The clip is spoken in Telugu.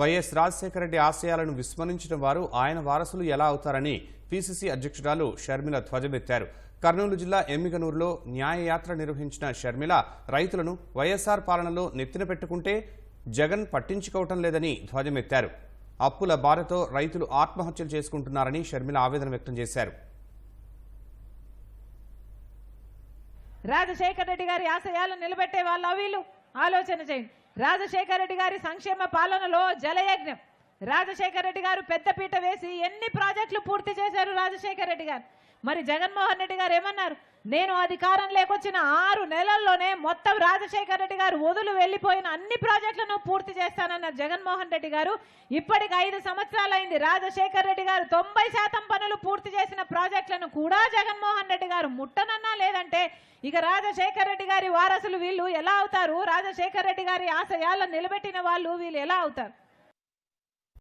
వైఎస్ రాజశేఖర రెడ్డి ఆశయాలను విస్మరించిన వారు ఆయన వారసులు ఎలా అవుతారని పీసీసీ అధ్యక్షురాలు షర్మిల ధ్వజమెత్తారు. కర్నూలు జిల్లా ఎమ్మిగనూరులో న్యాయయాత్ర నిర్వహించిన షర్మిల రైతులను వైఎస్ఆర్ పాలనలో నెత్తిన పెట్టుకుంటే జగన్ పట్టించుకోవటం లేదని ధ్వజమెత్తారు. అప్పుల బాధతో రైతులు ఆత్మహత్యలు చేసుకుంటున్నారని షర్మిల ఆవేదన వ్యక్తం చేశారు. రాజశేఖర రెడ్డి గారి ఆశయాలను నిలబెట్టే వాళ్ళు వీళ్ళు ఆలోచన చేయండి. రాజశేఖర రెడ్డి గారి సంక్షేమ పాలనలో జలయజ్ఞం. రాజశేఖర రెడ్డి గారు పెద్దపీట వేసి ఎన్ని ప్రాజెక్టులు పూర్తి చేశారు రాజశేఖర రెడ్డి గారు? మరి జగన్మోహన్ రెడ్డి గారు ఏమన్నారు? నేను అధికారం లేకొచ్చిన ఆరు నెలల్లోనే మొత్తం రాజశేఖర రెడ్డి గారు వదులు వెళ్ళిపోయిన అన్ని ప్రాజెక్టులను పూర్తి చేస్తానన్నారు జగన్మోహన్ రెడ్డి గారు. ఇప్పటికి ఐదు సంవత్సరాలైంది రాజశేఖర రెడ్డి గారు తొంభై శాతం పనులు పూర్తి చేసిన ప్రాజెక్టులను కూడా జగన్మోహన్ రెడ్డి గారు ముట్టనన్నా లేదంటే ఇక రాజశేఖర రెడ్డి గారి వారసులు వీళ్ళు ఎలా అవుతారు? రాజశేఖర రెడ్డి గారి ఆశయాలను నిలబెట్టిన వాళ్ళు వీళ్ళు ఎలా అవుతారు?